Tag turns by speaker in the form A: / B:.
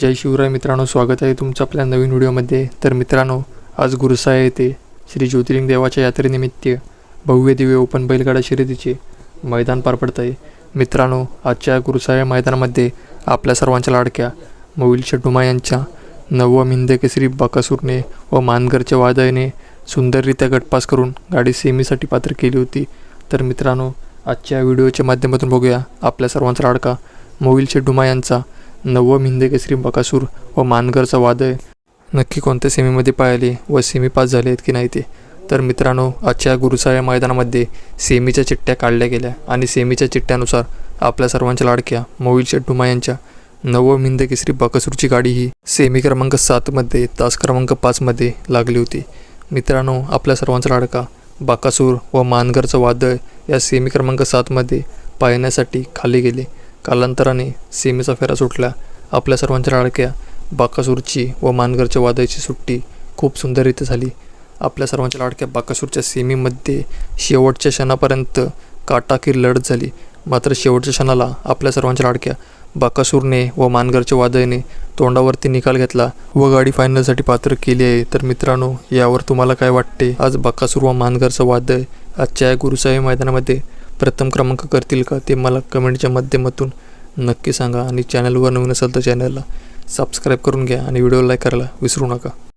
A: जय शिवराय मित्रांनो स्वागत आहे तुमचं आपल्या नवीन व्हिडिओमध्ये. तर मित्रांनो आज गुरुसाया येथे श्री ज्योतिर्लिंग देवाच्या यात्रेनिमित्त भव्य दिव्य ओपन बैलगाडा शर्यतीचे मैदान पार पडत आहे मित्रांनो आजच्या गुरुसाया मैदानामध्ये आपल्या सर्वांच्या लाडक्या मोविल शेटुमा यांच्या नववा हिंद केसरी व मानगरच्या वादळने सुंदररित्या गटपास करून गाडी सेमीसाठी पात्र केली होती. तर मित्रांनो आजच्या व्हिडिओच्या माध्यमातून बघूया आपल्या सर्वांचा लाडका मोविल शेटुमा यांचा नवम हिंदकेसरी बकासूर व मानगरचा वादळ नक्की कोणत्या सेमीमध्ये पाहिले व सेमी पास झाले आहेत की नाही ते? तर मित्रांनो आजच्या गुरुसाळ्या मैदानामध्ये सेमीच्या चिठ्ठ्या काढल्या गेल्या आणि सेमीच्या चिठ्ठ्यानुसार आपल्या सर्वांच्या लाडक्या मोविल शेट्टुमा यांच्या नवम हिंद केसरी बकासूरची गाडी ही सेमी क्रमांक सातमध्ये तास क्रमांक पाचमध्ये लागली होती. मित्रांनो आपल्या सर्वांचा लाडका बाकासूर व मानगरचं वादळ या सेमी क्रमांक सातमध्ये पाहण्यासाठी खाली गेले. कालांतराने सीमेचा फेरा सुटला. आपल्या सर्वांच्या लाडक्या बाकासूरची व मानगरच्या वादाची सुट्टी खूप सुंदररीत्या झाली. आपल्या सर्वांच्या लाडक्या बाकासूरच्या सीमेमध्ये शेवटच्या क्षणापर्यंत काटाकीर लढत झाली. मात्र शेवटच्या क्षणाला आपल्या सर्वांच्या लाडक्या बाकासूरने व मानगरच्या वादळीने तोंडावरती निकाल घेतला व गाडी फायनलसाठी पात्र केली आहे. तर मित्रांनो यावर तुम्हाला काय वाटते? आज बाकासूर व मानगरचं वादळ आजच्या या गुरुसाहेब मैदानामध्ये प्रथम क्रमांक करतील का ते मला कमेंटच्या माध्यमातून नक्की सांगा आणि चॅनलवर नवीन असाल तर चॅनलला सबस्क्राईब करून घ्या आणि व्हिडिओ लाईक करायला विसरू नका.